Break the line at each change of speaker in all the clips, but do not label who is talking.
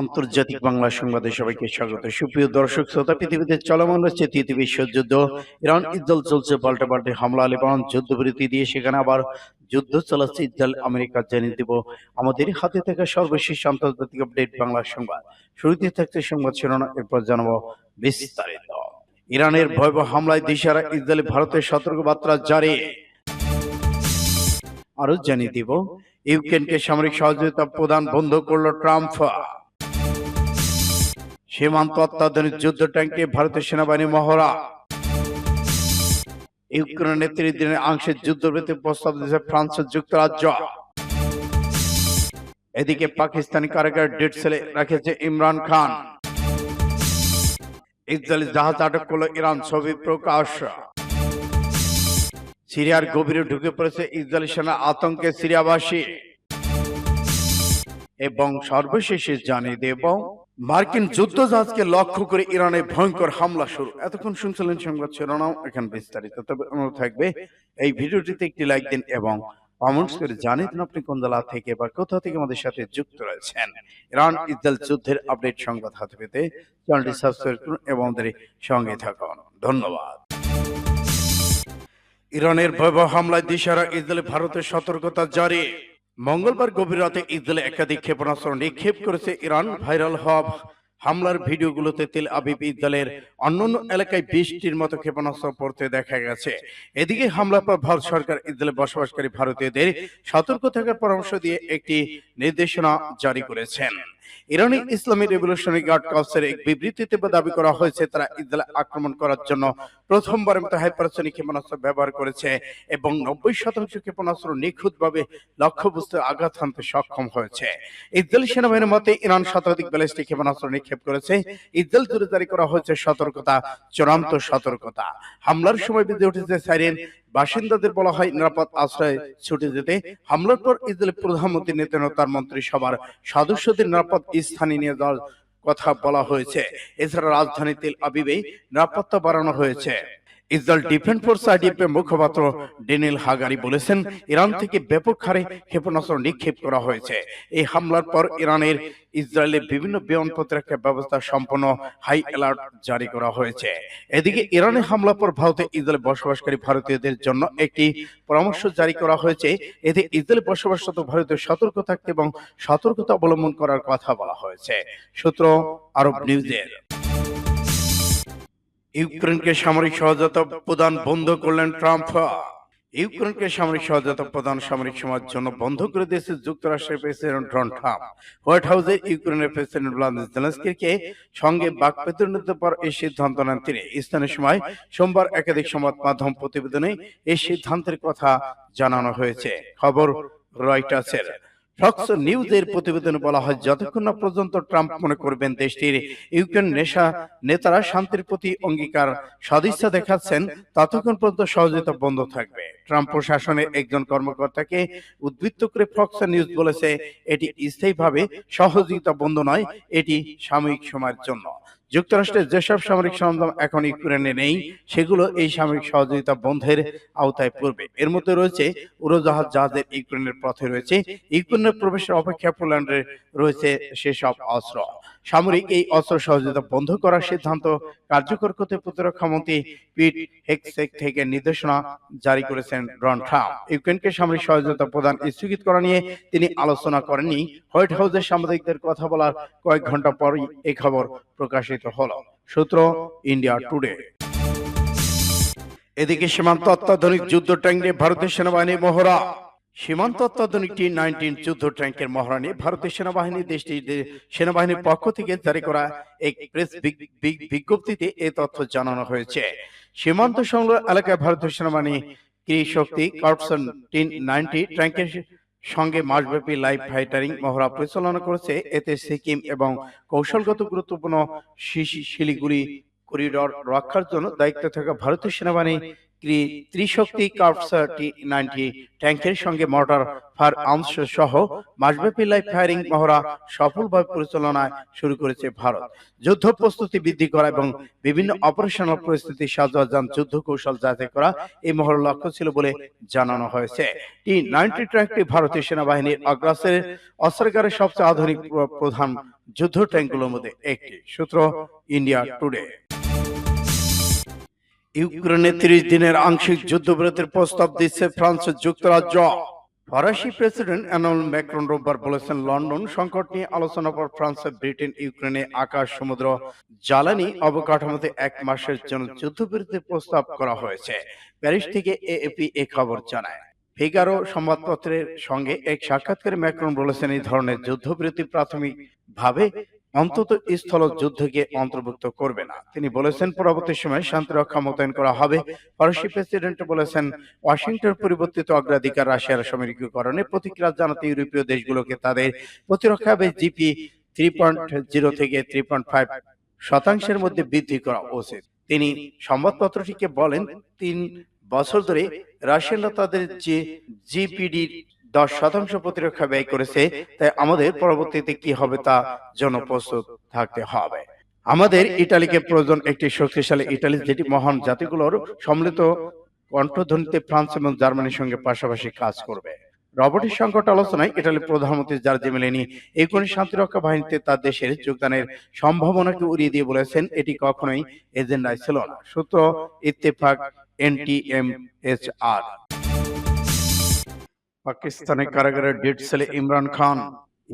আন্তর্জাতিক বাংলা সংবাদে সবাইকে স্বাগত। সুপ্রিয় দর্শক, শ্রোতা, পৃথিবীতে চলমান রয়েছে তৃতীয় বিশ্বযুদ্ধ ইরান ইসরায়েল চলছে পাল্টে পাল্টে হামলা, লেবানন যুদ্ধবিরতি দিয়ে সেখানে আবার যুদ্ধ চলাচ্ছে ইসরায়েল, আমেরিকা জানিয়ে দেব। আমাদের হাতে থাকা সর্বশেষ আন্তর্জাতিক আপডেট বাংলা সংবাদ। শুরুতে থাকছে সংবাদ শিরোনাম, এরপর জানাব বিস্তারিত। ইরানের ভয়াবহ হামলায় দিশারা ইসরায়েল, ভারতের সতর্কবার্তা জারি। আরও জানিয়ে দিব, ইউক্রেনকে সামরিক সহযোগিতা প্রদান বন্ধ করল ট্রাম্প। সীমান্ত অত্যাধুনিক যুদ্ধ ট্যাঙ্কে ভারতের সেনাবাহিনী মহড়া। ইউক্রেনের নেতৃত্বের আংশিক যুদ্ধবিরতি প্রস্তাব দিয়েছে ফ্রান্স যুক্তরাজ্য। এদিকে পাকিস্তানি কারাগার ডেট সেলে রেখেছে ইমরান খান। ইসরায়েলি জাহাজ আটক করল ইরান, ছবি প্রকাশ। সিরিয়ার গভীরে ঢুকে পড়েছে ইসরায়েলি সেনা আতঙ্কে সিরিয়াবাসী। এবং সর্বশেষে জানিয়ে দেব মার্কিন যুদ্ধ জাহাজকে লক্ষ্য করে ইরানে ভয়ঙ্কর হামলা শুরু। এতক্ষণ শুনছিলেন সংবাদ শিরোনাম এখন বিস্তারিত তবে অনুরোধ থাকবে। এই ভিডিওটিতে একটি লাইক দিন এবং কমেন্টস করে জানিয়ে দিন আপনি কোন জেলা থেকে বা কোথা থেকে আমাদের সাথে যুক্ত রয়েছেন। ইরান ইসরায়েল যুদ্ধের আপডেট সংবাদ হাতে পেতে চ্যানেলটি সাবস্ক্রাইব করুন এবং আমাদের সঙ্গে থাকুন। ধন্যবাদ। ইরানের ভয়াবহ হামলায় দিশারা ইসরায়েল ভারতের সতর্কতা জারি। মঙ্গলবার গভীর রাতে ইসরায়েল একাধিক ক্ষেপণাস্ত্র নিক্ষেপ করেছে ইরান। ভাইরাল হওয়া হামলার ভিডিওগুলোতে তেল আবিব ইসরায়েলের অন্যান্য এলাকায় বৃষ্টির মতো ক্ষেপণাস্ত্র পড়তে দেখা গেছে। এদিকে হামলার পর ভারত সরকার ইসরায়েলে বসবাসকারী ভারতীয়দের সতর্ক থাকার পরামর্শ দিয়ে একটি নির্দেশনা জারি করেছেন। ইরানি ইসলামী রেভলিউশনারি গার্ড কাউন্সিলের এক বিবৃতিতে দাবি করা হয়েছে তারা ইসরায়েল আক্রমণ করার জন্য প্রথমবারের মতো হাইপারসনিক ক্ষেপণাস্ত্র ব্যবহার করেছে এবং নব্বই শতাংশ ক্ষেপণাস্ত্র নিখুঁতভাবে লক্ষ্যবস্তু আঘাত হানতে সক্ষম হয়েছে। ইসরায়েল সেনাবাহিনীর মতে ইরান শতাধিক ব্যালিস্টিক ক্ষেপণাস্ত্র নিক্ষেপ করেছে। ইসরায়েল জুড়ে জারি করা হয়েছে সতর্কতা চূড়ান্ত সতর্কতা। হামলার সময় বেজে উঠেছে সাইরেন। বাসিন্দাদের বলা হয় নিরাপদ আশ্রয়ে ছুটে যেতে। হামলার পর ইসরায়েলের প্রধানমন্ত্রী নেতানিয়াহু তার মন্ত্রিসভার সদস্যদের নিরাপদ স্থানে নিয়ে যাওয়ার কথা বলা হয়েছে। এছাড়া রাজধানী তেল আবিবে নিরাপত্তা বাড়ানো হয়েছে। ইসরায়েল ডিফেন্স ফোর্স আইডিএফ এর মুখপাত্র ডেনিল হাগারি বলেছেন, ইরান থেকে ব্যাপক হারে ক্ষেপণাস্ত্র নিক্ষেপ করা হয়েছে। এই হামলার পর ইরানের ইসরায়েলের বিভিন্ন বিমান প্রতিরক্ষা ব্যবস্থা সম্পন্ন হাই অ্যালার্ট জারি করা হয়েছে। এদিকে ইরানের হামলার পর ভারতে ইসরায়েলে বসবাসকারী ভারতীয়দের জন্য একটি পরামর্শ জারি করা হয়েছে। এতে ইসরায়েলে বসবাসরত ভারতীয় সতর্ক থাকতে এবং সতর্কতা অবলম্বন করার কথা বলা হয়েছে। সূত্র আরব নিউজের। ইউক্রেনকে সামরিক সহায়তা প্রদান বন্ধ করলেন ট্রাম্প। ইউক্রেনকে সামরিক সহায়তা প্রদান সামরিক সমাজ জন্য বন্ধ করে দিয়েছে যুক্তরাষ্ট্রের প্রেসিডেন্ট ডোনাল্ড ট্রাম্প। হোয়াইট হাউসে ইউক্রেনের প্রেসিডেন্ট ভ্লাদিমির জেলেনস্কিকে সঙ্গে বাক প্রতিনিধিত্বের পর এই সিদ্ধান্ত নেন তিনি। স্থানীয় সময় সোমবার একাধিক সংবাদ মাধ্যম প্রতিবেদনে এই সিদ্ধান্তের কথা জানানো হয়েছে। খবর রয়টার্সের। ফক্স নিউজের প্রতিবেদনে বলা হয় যতক্ষণ না পর্যন্ত ট্রাম্প মনে করবেন দেশটির ইউক্রেন নেশা নেতারা শান্তির প্রতি অঙ্গীকার সদিচ্ছা দেখাচ্ছেন ততক্ষণ পর্যন্ত সহযোগিতা বন্ধ থাকবে। ট্রাম্প প্রশাসনের একজন কর্মকর্তাকে উদ্বৃত্ত করে ফক্স নিউজ বলেছে এটি স্থায়ীভাবে সহযোগিতা বন্ধ নয় এটি সাময়িক সময়ের জন্য। যুক্তরাষ্ট্রের যেসব সামরিক সরঞ্জাম এখন ইউক্রেনে নেই, সেগুলো এই সামরিক সহযোগিতা বন্ধের আওতায় পড়বে। এর মধ্যে রয়েছে উড়োজাহাজ জাহাজের ইউক্রেনের পথে রয়েছে, ইউক্রেনের প্রবেশের অপেক্ষা পোল্যান্ডের রয়েছে সেসব অস্ত্র। সামরিক এই অস্ত্র সহযোগিতা বন্ধ করার সিদ্ধান্ত কার্যকর করতে প্রতিরক্ষা মন্ত্রী পিট হেক্সেক থেকে নির্দেশনা জারি করেছেন ডোনাল্ড ট্রাম্প। ইউক্রেনকে সামরিক সহযোগিতা প্রদান স্থগিত করা নিয়ে তিনি আলোচনা করেননি। হোয়াইট হাউসের সাংবাদিকদের কথা বলার কয়েক ঘণ্টা পরই এই খবর প্রকাশিত হলো। সূত্র ইন্ডিয়া টুডে। এদিকে সীমান্ত অত্যাধুনিক যুদ্ধ ট্যাঙ্ক নিয়ে ভারতের সেনাবাহিনী মহড়া সীমান্ত অত্যাধুনিক টি নাইনটিন যুদ্ধ ট্যাঙ্কের মহড়া নিয়ে ভারতের সেনাবাহিনী দেশটির সেনাবাহিনীর পক্ষ থেকে জারি করা এক প্রেস বিজ্ঞপ্তিতে এ তথ্য জানানো হয়েছে। সীমান্ত সংলগ্ন এলাকায় ভারতীয় সেনাবাহিনী শক্তি কর্পসন টিন নাইনটি ট্যাঙ্কের সঙ্গে মাসব্যাপী লাইভ ফাইটারিং মহড়া পরিচালনা করেছে। এতে সিকিম এবং কৌশলগত গুরুত্বপূর্ণ শিলিগুড়ি করিডর রক্ষার জন্য দায়িত্বে থাকা ভারতীয় সেনাবাহিনী ত্রিশক্তি কার্পস টি নাইনটি ট্যাঙ্কের সঙ্গে মর্টার ফায়ার আর্মস সহ মাসব্যাপী লাইভ ফায়ারিং মহড়া সফলভাবে পরিচালনায় শুরু করেছে ভারত। যুদ্ধ প্রস্তুতি বৃদ্ধি করা এবং বিভিন্ন অপারেশনাল পরিস্থিতি সাজোয়া যান যুদ্ধ কৌশল যাচাই করা এই মহড়ার লক্ষ্য ছিল বলে জানানো হয়েছে। টি নাইনটি ট্র্যাকটি ভারতীয় সেনাবাহিনীর অগ্রাসের অস্ত্রাগারের সবচেয়ে আধুনিক প্রধান যুদ্ধ ট্যাঙ্কগুলোর মধ্যে একটি। সূত্র, ইন্ডিয়া টুডে। ইউক্রেনে তিরিশ দিনের আংশিক যুদ্ধবিরতির প্রস্তাব দিচ্ছে ফ্রান্স যুক্তরাজ্য। ফরাসি প্রেসিডেন্ট এমানুয়েল ম্যাক্রন রোববার বলেছেন, লন্ডন সংকট নিয়ে আলোচনা পর ফ্রান্স ব্রিটেন, ইউক্রেনে আকাশ, সমুদ্র, জ্বালানি অবকাঠামোতে এক মাসের জন্য যুদ্ধবিরতির প্রস্তাব করা হয়েছে। প্যারিস থেকে এএপি এ খবর জানায়। ফিগারো সংবাদপত্রের সঙ্গে এক সাক্ষাৎকারে ম্যাক্রন বলেছেন, এই ধরনের যুদ্ধবিরতি প্রাথমিকভাবে অন্তত স্থল যুদ্ধকে অন্তর্ভুক্ত করবে না। তিনি বলেছেন, পরবর্তী সময়ে শান্তিরক্ষা মোতায়েন করা হবে। ফরাসি প্রেসিডেন্ট বলেছেন, ওয়াশিংটন পরিবর্তিত অগ্রাধিকার রাশিয়ার সামরিকীকরণে প্রতিক্রিয়া জানাতে ইউরোপীয় দেশগুলোকে তাদের প্রতিরক্ষা জিপি থ্রি পয়েন্ট জিরো থেকে থ্রি পয়েন্ট ফাইভ শতাংশের মধ্যে বৃদ্ধি করা উচিত। তিনি সংবাদপত্রটিকে বলেন, তিন বছর ধরে রাশিয়ানরা তাদের যে জিপিডি দশ শতাংশ প্রতিরক্ষা ব্যয় করেছে, তাই আমাদের পরবর্তীতে কি হবে তা জন্য প্রস্তুত থাকতে হবে। আমাদের ইটালিকে প্রয়োজন একটি শক্তিশালী ইটালি, যেটি মহান জাতিগুলোর সম্মিলিত কণ্ঠধ্বনিতে ফ্রান্স এবং জার্মানির সঙ্গে পাশাপাশি কাজ করবে। রবটিক সংকট আলোচনায় ইটালির প্রধানমন্ত্রী জার্জি মেলেনি ইউক্রেন শান্তিরক্ষা বাহিনীতে তার দেশের যোগদানের সম্ভাবনাকে উড়িয়ে দিয়ে বলেছেন, এটি কখনোই এজেন্ডায় ছিল না। সূত্র ইত্তেফাক, এনটিএমএচআর। পাকিস্তানের কারাগারের ডেড সেলে ইমরান খান।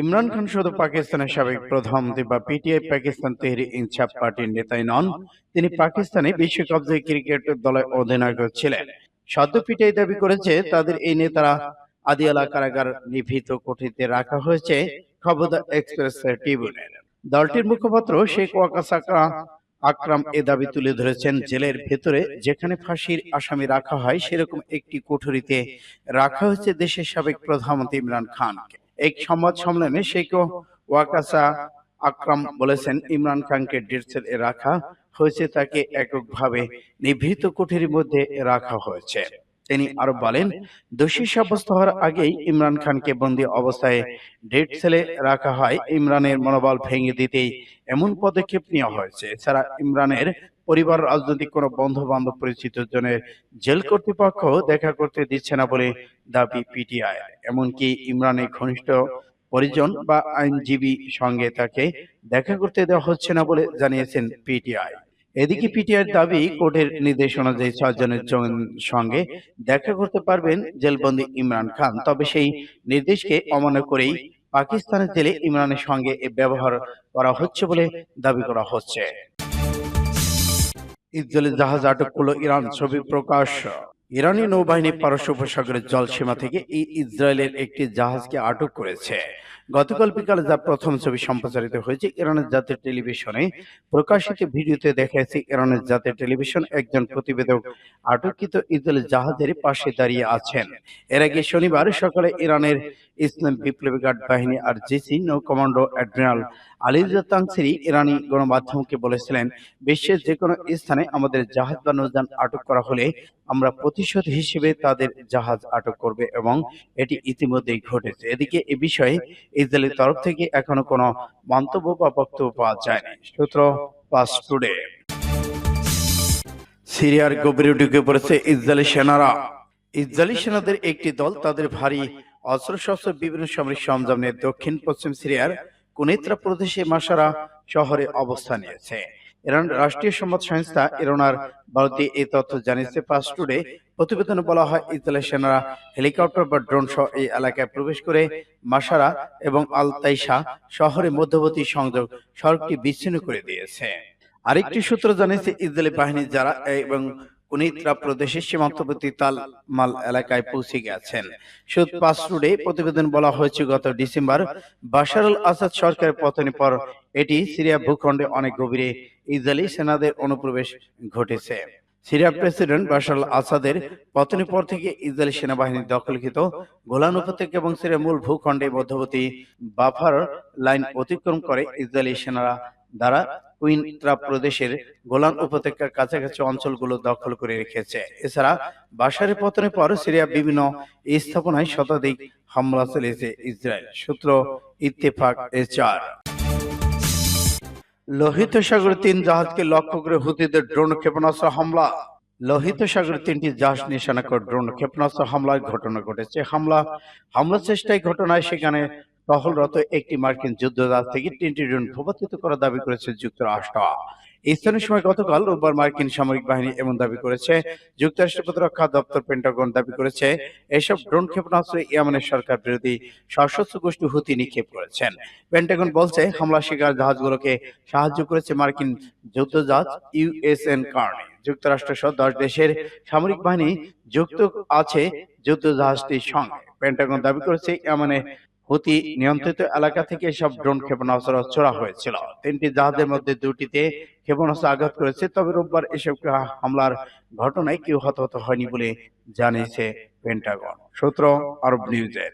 ইমরান খান শুধু পাকিস্তানের সাবেক প্রধানমন্ত্রী বা পিটিআই পাকিস্তান তেহরি ইনসাফ পার্টির নেতাই নন, তিনি পাকিস্তানে বিশ্বকাপ জয়ী ক্রিকেট দলের অধিনায়ক ছিলেন। সদ্য পিটিআই দাবি করেছে, তাদের এই নেতারা আদিয়ালা কারাগার নিভৃত কোঠিতে রাখা হয়েছে খবর এক্সপ্রেস ট্রিবিউনের দলটির মুখপাত্র শেখ ওয়াকাসাকা আকরাম এ দাবি তুলে ধরেছেন জেলের ভেতরে, যেখানে ফাঁসির আসামি রাখা হয়, সেরকম একটি কোঠরিতে রাখা হয়েছে দেশের সাবেক প্রধানমন্ত্রী ইমরান খান এক সংবাদ সম্মেলনে শেখ ওয়াকাসা আকরাম বলেছেন, ইমরান খানকে ডেটসেল এ রাখা হয়েছে, তাকে এককভাবে নিভৃত কুঠির মধ্যে রাখা হয়েছে। তিনি আরও বলেন দোষী সাব্যস্ত হওয়ার আগেই ইমরান খানকে বন্দী অবস্থায় ডেট সেলে রাখা হয় ইমরানের মনোবল ভেঙে দিতেই এমন পদক্ষেপ নেওয়া হয়েছে। এছাড়া ইমরানের পরিবার রাজনৈতিক কোনো বন্ধু বান্ধব পরিচিত জনের জেল কর্তৃপক্ষ দেখা করতে দিচ্ছে না বলে দাবি পিটিআই এমনকি ইমরানের ঘনিষ্ঠ পরিজন বা আইনজীবী সঙ্গে তাকে দেখা করতে দেওয়া হচ্ছে না বলে জানিয়েছেন পিটিআই এদিকে পিটিআর দাবি কোর্টের নির্দেশ অনুযায়ী ছয়জনের জন- সঙ্গে দেখা করতে পারবেন জেলবন্দি ইমরান খান। তবে সেই নির্দেশকে অমান্য করেই পাকিস্তানের জেলে ইমরানের সঙ্গে ব্যবহার করা হচ্ছে বলে দাবি করা হচ্ছে। ইসরায়েলের জাহাজ আটক করল ইরান ছবি প্রকাশ। ইরানি নৌবাহিনী পারস্য উপসাগরের জলসীমা থেকে ইসরায়েলের একটি জাহাজকে আটক করেছে। গতকাল বিকালে যা প্রথম ছবি সম্প্রচারিত হয়েছে ইরানের জাতীয় টেলিভিশনে, প্রকাশিত ভিডিওতে দেখা ইরানের জাতীয় টেলিভিশন একজন প্রতিবেদক আটককৃত ইসরায়েলের জাহাজের পাশে দাঁড়িয়ে আছেন। এর আগে শনিবার সকালে ইরানের ইসলাম বিপ্লবী গার্ড বাহিনী আর জিসি নৌ কমান্ডো অ্যাডমিরাল আলিজা তাংসিরি ইরানি গণমাধ্যমকে বলেছিলেন, বিশ্বের যে কোনো স্থানে আমাদের জাহাজ বা নৌযান আটক করা হলে আমরা প্রতিশোধ হিসেবে তাদের জাহাজ আটক করবে এবং এটি ইতিমধ্যেই ঘটেছে। এদিকে এ বিষয়ে ইসরায়েলের তরফ থেকে এখনও কোনো মন্তব্য বা বক্তব্য পাওয়া যায়নি। সূত্র পাস টুডে সিরিয়ার গভীরে ঢুকে পড়েছে ইসরায়েলি সেনারা। ইসরায়েলি সেনাদের একটি দল তাদের ভারী অস্ত্রশস্ত্র, বিভিন্ন সামরিক সরঞ্জাম নিয়ে দক্ষিণ পশ্চিম সিরিয়ার কুনেত্রা প্রদেশে মাসারা শহরে অবস্থান নিয়েছে। ইরান রাষ্ট্রীয় সংবাদ সংস্থা ইরানার ভারতে এই তথ্য জানিয়েছে পাস টুডে। প্রতিবেদনে বলা হয় ইসরায়েলের সেনারা হেলিকপ্টার বা ড্রোন সহ এই এলাকায় প্রবেশ করে মাসারা এবং আল তাইসা শহরের মধ্যবর্তী সংযোগ সড়কটি বিচ্ছিন্ন করে দিয়েছে। আরেকটি সূত্র জানিয়েছে ইসরায়েলি বাহিনী যারা এবং কুনিত্রা প্রদেশের সীমান্তবর্তী তালমাল এলাকায় পৌঁছে গেছেন। সুদ পাস রুডে প্রতিবেদন বলা হয়েছে, গত ডিসেম্বর বাশার আল আসাদ সরকারের পতনের পর এটি সিরিয়া ভূখণ্ডে অনেক গভীরে ইসরায়েলি সেনাদের অনুপ্রবেশ ঘটেছে। সিরিয়া প্রেসিডেন্ট বাশার আসাদের পতনের পর থেকে ইসরায়েলি সেনাবাহিনী দখলকৃত গোলান উপত্যকা এবং সিরিয়ার মূল ভূখণ্ডে মধ্যবর্তী বাফার লাইন অতিক্রম করে ইসরায়েলি সেনারা দ্বারা কুইন্ত্রা প্রদেশের গোলান উপত্যকার কাছাকাছি অঞ্চলগুলো দখল করে রেখেছে। এছাড়া বাশারের পতনের পর সিরিয়া বিভিন্ন স্থাপনায় শতাধিক হামলা চালিয়েছে ইসরায়েল। সূত্র ইত্তেফাক এচার লোহিত সাগরে তিন জাহাজকে লক্ষ্য করে হুতিদের ড্রোন ক্ষেপণাস্ত্র হামলা। লোহিত সাগরে তিনটি জাহাজ নিশানা করে ড্রোন ক্ষেপণাস্ত্র হামলার ঘটনা ঘটেছে। হামলা হামলা চেষ্টায় ঘটনায় সেখানে টহলরত একটি মার্কিন যুদ্ধজাহাজ থেকে তিনটি ড্রোন ভূপাতিত করার দাবি করেছে যুক্তরাষ্ট্র। স্থানীয় সময় গতকাল রোববার মার্কিন সামরিক বাহিনী এমন দাবি করেছে যুক্তরাষ্ট্র প্রতিরক্ষা দপ্তর পেন্টাগন দাবি করেছে, এসব ড্রোন ক্ষেপণাস্ত্র ইয়েমেনের সরকার বিরোধী সশস্ত্র গোষ্ঠী হুতি নিক্ষেপ করেছেন। পেন্টাগন বলছে, হামলা শিকার জাহাজগুলোকে সাহায্য করেছে মার্কিন যুদ্ধজাহাজ ইউএসএন কার্নি। যুক্তরাষ্ট্র সহ দশ দেশের সামরিক বাহিনী যুক্ত আছে যুদ্ধজাহাজটির সঙ্গে। পেন্টাগন দাবি করেছে, ইয়েমেনে হুতি নিয়ন্ত্রিত এলাকা থেকে সব ড্রোন ক্ষেপণাস্ত্র ছোড়া হয়েছিল। তিনটি জাহাজের মধ্যে দুটিতে ক্ষেপণাস্ত্র আঘাত করেছে। তবে রোববার এসব হামলার ঘটনায় কেউ হতাহত হয়নি বলে জানিয়েছে পেন্টাগন সূত্র আরব নিউজের।